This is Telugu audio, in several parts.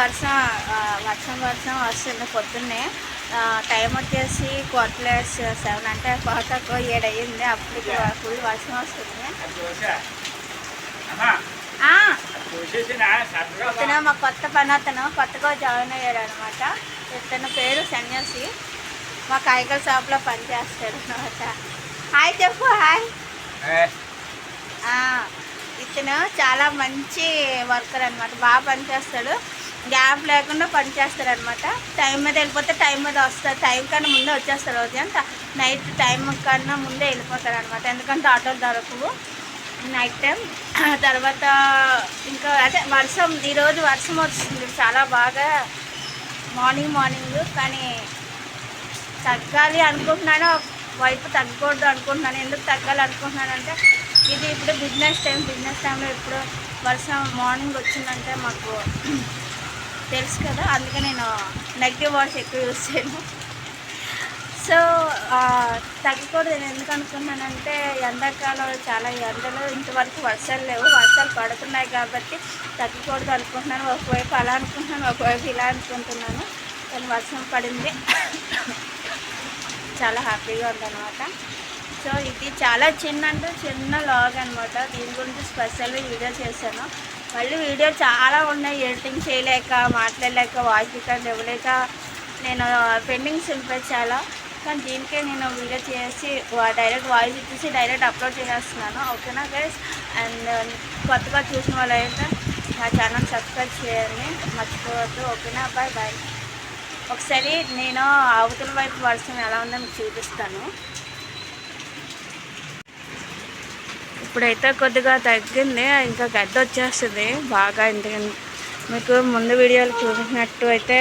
వర్షం వర్షం వర్షం వస్తుంది పొద్దున్నే. టైం వచ్చేసి క్వార్టర్లెస్ సెవెన్ అంటే కోతకు ఏడు అయ్యింది అప్పటికి ఫుల్ వర్షం వస్తుంది. ఇతను మా కొత్త పని అతను కొత్తగా జాయిన్ అయ్యాడు అనమాట ఇతని పేరు సన్యాసి. మా కాయగల షాప్లో పనిచేస్తాడు అనమాట హాయ్ చెప్పు హాయ్. ఇతను చాలా మంచి వర్కర్ అనమాట బాగా పనిచేస్తాడు గ్యాప్ లేకుండా పనిచేస్తారు అనమాట టైం మీద వెళ్ళిపోతే టైం మీద వస్తారు. టైం కన్నా ముందే వచ్చేస్తారు రోజు అంతా. నైట్ టైం కన్నా ముందే వెళ్ళిపోతారు అనమాట ఎందుకంటే ఆటోలు దొరకవు. Night time. తర్వాత ఇంకా అదే వర్షం ఈరోజు వర్షం వస్తుంది. చాలా బాగా మార్నింగ్ మార్నింగ్. కానీ తగ్గాలి అనుకుంటున్నాను. వైపు తగ్గకూడదు అనుకుంటున్నాను. ఎందుకు తగ్గాలి అనుకుంటున్నాను అంటే ఇది ఇప్పుడు బిజినెస్ టైం. బిజినెస్ టైంలో ఇప్పుడు వర్షం మార్నింగ్ వచ్చిందంటే మాకు తెలుసు కదా అందుకే నేను నెగిటివ్ వర్డ్స్ ఎక్కువ యూజ్ చేయను. సో తగ్గకూడదు. నేను ఎందుకు అనుకున్నానంటే ఎండాకాలం చాలా ఎండలు ఇంతవరకు వర్షాలు లేవు వర్షాలు పడుతున్నాయి కాబట్టి తగ్గకూడదు అనుకుంటున్నాను. ఒకవైపు అలా అనుకుంటున్నాను ఒకవైపు ఇలా అనుకుంటున్నాను. కానీ వర్షం పడింది. చాలా హ్యాపీగా ఉందన్నమాట. సో ఇది చాలా చిన్న అంటే చిన్న లాగ్ అనమాట దీని గురించి స్పెషల్గా వీడియో చేశాను. మళ్ళీ వీడియో చాలా ఉన్నాయి. ఎడిటింగ్ చేయలేక మాట్లాడలేక వాయిస్ రికార్డ్ ఇవ్వలేక నేను పెండింగ్స్ ఉంటాయి చాలా. కానీ దీనికే నేను వీడియో చేసి డైరెక్ట్ వాయిస్ ఇచ్చేసి డైరెక్ట్ అప్లోడ్ చేసేస్తున్నాను. ఓకేనా గైస్ అండ్ um, కొత్తగా చూసిన వాళ్ళు అయితే నా ఛానల్ సబ్స్క్రైబ్ చేయండి. మర్చిపోవద్దు. ఓకేనా? బాయ్ బాయ్ ఒకసారి నేను అవతల వైపు వర్షం ఎలా ఉందో మీకు చూపిస్తాను. ఇప్పుడైతే కొద్దిగా తగ్గింది ఇంకా గడ్డ వచ్చేస్తుంది బాగా ఎందుకంటే మీకు ముందు వీడియోలు చూపించినట్టు అయితే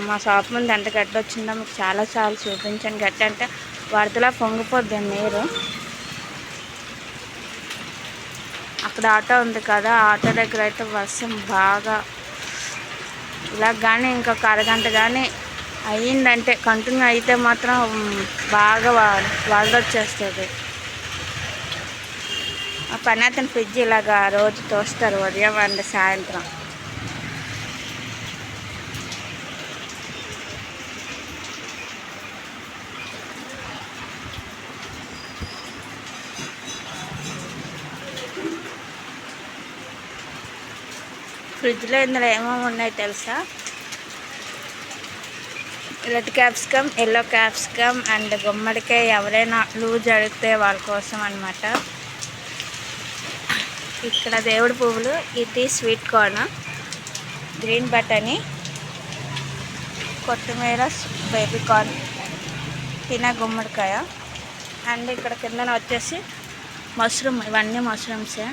మా షాప్ ముందు ఎంత గడ్డ వచ్చిందో మీకు చాలా చాలా చూపించాను. గడ్డ అంటే వరదలా పొంగిపోద్ది నీరు. అక్కడ ఆటో ఉంది కదా ఆటో దగ్గర అయితే వర్షం బాగా ఇలా కానీ ఇంకొక అరగంట కానీ అయ్యిందంటే కంటిన్యూ అయితే మాత్రం బాగా వ- వరద వచ్చేస్తుంది. పని అతను ఫ్రిడ్జ్ ఇలాగా రోజు తోస్తారు ఉదయం అండ్ సాయంత్రం. ఫ్రిడ్జ్లో ఇందులో ఏమేమి ఉన్నాయి తెలుసా? Red capsicum yellow capsicum and గుమ్మడికాయ ఎవరైనా లూజ్ అడిగితే వాళ్ళ కోసం అనమాట ఇక్కడ దేవుడి పువ్వులు ఇది స్వీట్ కార్న్ గ్రీన్ బటనీ కొత్తిమీర బేబీ కార్న్ తిన గుమ్మడికాయ. అండ్ ఇక్కడ కిందన వచ్చేసి మష్రూమ్ ఇవన్నీ మష్రూమ్సే